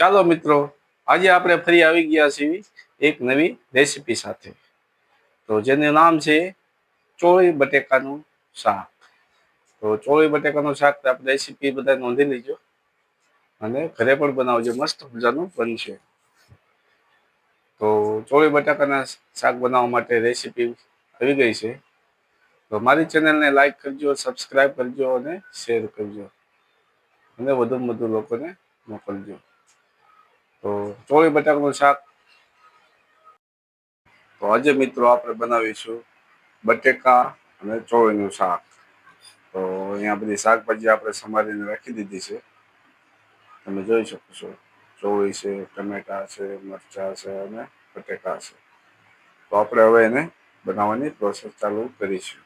ચાલો મિત્રો, આજે આપણે ફરી આવી ગયા છીએ એક નવી રેસીપી સાથે. તો જેનું નામ છે ચોળી બટેકાનું શાક. તો ચોળી બટેકાનું શાક આપણે રેસીપી બધા નોંધી લેજો અને ઘરે પણ બનાવજો, મસ્ત મજાનું બનશે. તો ચોળી બટાકાના શાક બનાવવા માટે રેસીપી આવી ગઈ છે. તો મારી ચેનલને લાઈક કરજો સબસ્ક્રાઈબ કરજો અને શેર કરજો. અને વધુમાં વધુ લોકોને મોકલજો. તો ચોળી બટાકાનું શાક. તો આજે મિત્રો આપણે બનાવીશું બટેકા અને ચોળીનું શાક. તો અહીંયા બધી શાકભાજી આપણે સમારીને રાખી દીધી છે. તમે જોઈ શકો છો, ચોળી છે, ટમેટા છે, મરચાં છે અને બટેકા છે. તો આપણે હવે એને બનાવવાની પ્રોસેસ ચાલુ કરીશું.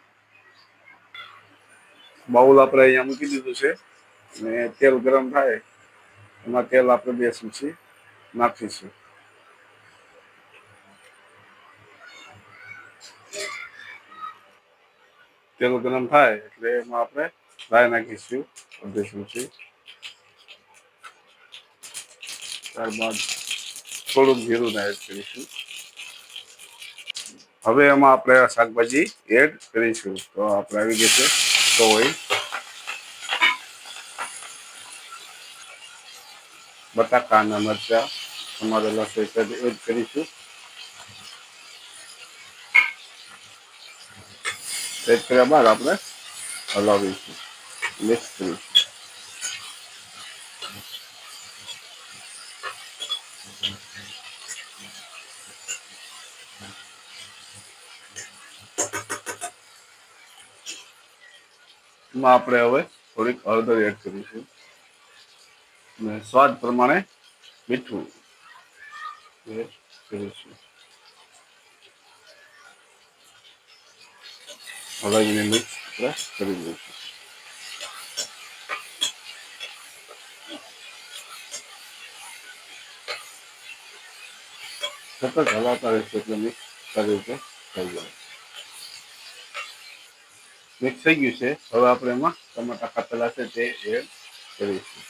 બાઉલ આપણે અહીંયા મૂકી દીધું છે અને તેલ ગરમ થાય એમાં તેલ આપણે બે ચમચી નાખીશું તેલ ગરમ થાય એટલે એમાં આપણે રાઈ નાખીશું. અડધી ચમચી ત્યારબાદ થોડુંક જીરું એડ કરીશું. હવે એમાં આપણે શાકભાજી એડ કરીશું. તો આપણે આવી ગઈ છે ચોળી બટાકા અને મરચા. સમારેલા છે એડ કરીશું. એડ કર્યા બાદ આપણે હલાવીશું. મિક્સ કરીશું. એમાં આપણે હવે થોડીક હળદર એડ કરીશું. અને સ્વાદ પ્રમાણે મીઠું. એડ કરીશું હલાવીને મિક્સ આપણે કરી દઈશું સતત હલાવતા રહેશે એટલે મિક્સ સારી રીતે થઈ જાય મિક્સ થઈ ગયું છે હવે આપણે એમાં ટમાટા કાપેલા છે તે એડ કરીશું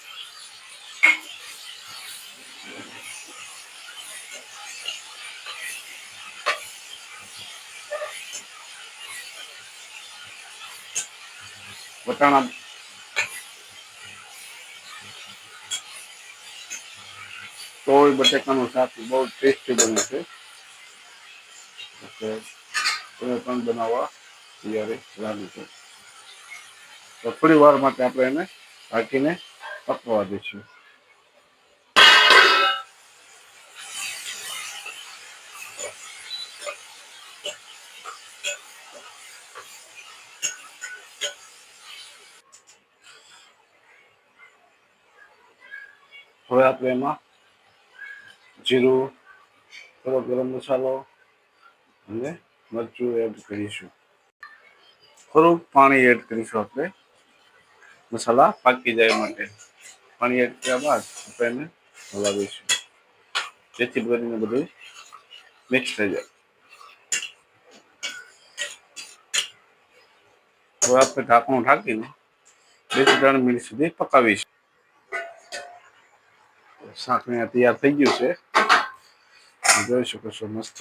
વટાણા. તોય બટેકાનું શાક, બહુ ટેસ્ટી બને છે. તમે પણ બનાવવા તૈયારી લાગી છે. તો થોડી વાર માટે આપણે એને ઢાંકીને પકવા દઈશું. હવે આપણે એમાં જીરું, થોડો ગરમ મસાલો અને મરચું એડ કરીશું. થોડુંક પાણી એડ કરીશું આપણે. મસાલા પાકી જાય માટે. પાણી એડ કર્યા બાદ આપણે એને હલાવીશું. જેથી કરીને બધું મિક્સ થઈ જાય. હવે આપણે ઢાંકણું ઢાંકીને બે ત્રણ મિનિટ સુધી પકાવીશું. અહીંયા તૈયાર થઈ ગયું છે. જોઈ શકો છો મસ્ત.